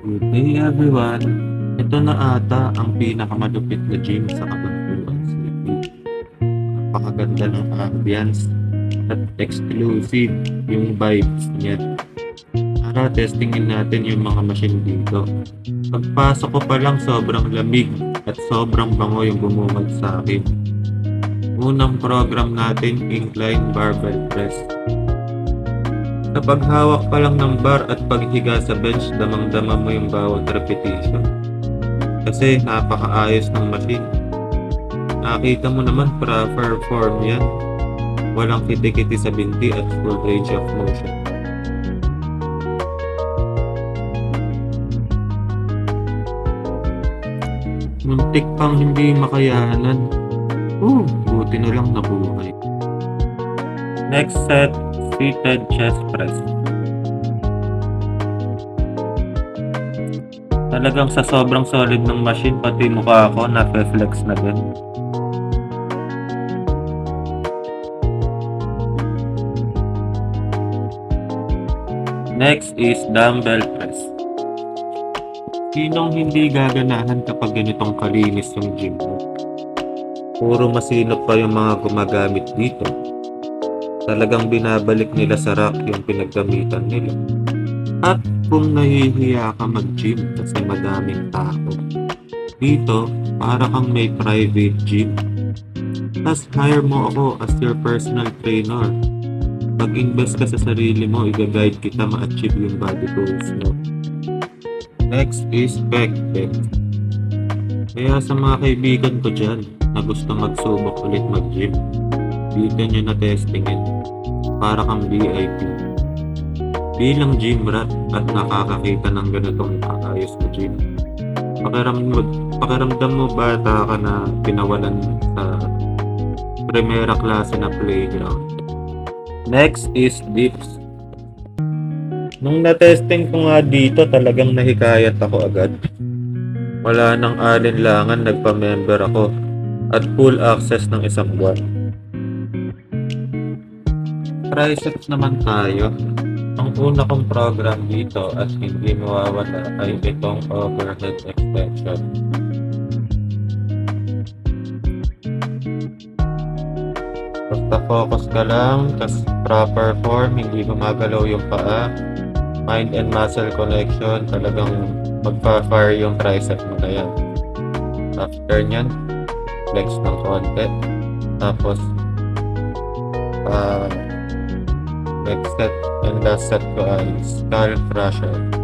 Good day everyone! Ito na ata ang pinakamalupit na gym sa Kabanatuan City. Napakaganda ng ambience at exclusive yung vibes niya. Tara, testingin natin yung mga machine dito. Pagpasok ko pa lang sobrang lamig at sobrang bango yung bumungad sa akin. Unang program natin, incline barbell press. Kapag hawak pa lang ng bar at paghiga sa bench, damang-dama mo yung bawat repetition. Kasi napakaayos ng machine. Nakita mo naman proper form yan. Walang kiti-kiti sa binti at full range of motion. Muntik pang hindi makayanan. Oh, buti na lang nabuhay. Next set, seated chest press. Talagang sa sobrang solid ng machine, pati mukha ko na-flex na din. Next is dumbbell press. Sinong hindi gaganahan kapag ganitong kalinis yung gym mo? Puro masinop pa yung mga gumagamit dito. Talagang binabalik nila sa rack yung pinaggamitan nila. At kung nahihiya ka mag-gym kasi madaming tao, dito para kang may private gym. Tapos hire mo ako as your personal trainer. Mag-invest ka sa sarili mo, i-guide kita ma-achieve yung body goals mo. Next is bend. Kaya sa mga kaibigan ko dyan na gusto magsubok ulit mag-gym, dito nyo na testingin para kang VIP. Bilang gym rat at nakakakita ng ganitong kaayos na gym. Pakiramdam, pakiramdam mo bata ka na pinawalan sa primera klase na playground. Next is dips. Nung na-testing ko nga dito, talagang nahikayat ako agad. Wala nang alinlangan, nagpa-member ako at full access ng isang buwan. Triceps naman tayo. Ang una kong program dito at hindi mawawala ay itong overhead extension. Basta focus ka lang, tas proper form, hindi gumagalaw yung paa. Mind and muscle connection, talagang magpa-fire yung tricep mo na. After nyan, flex ng konti. Tapos, ah, next set and last set ko ay skull crusher.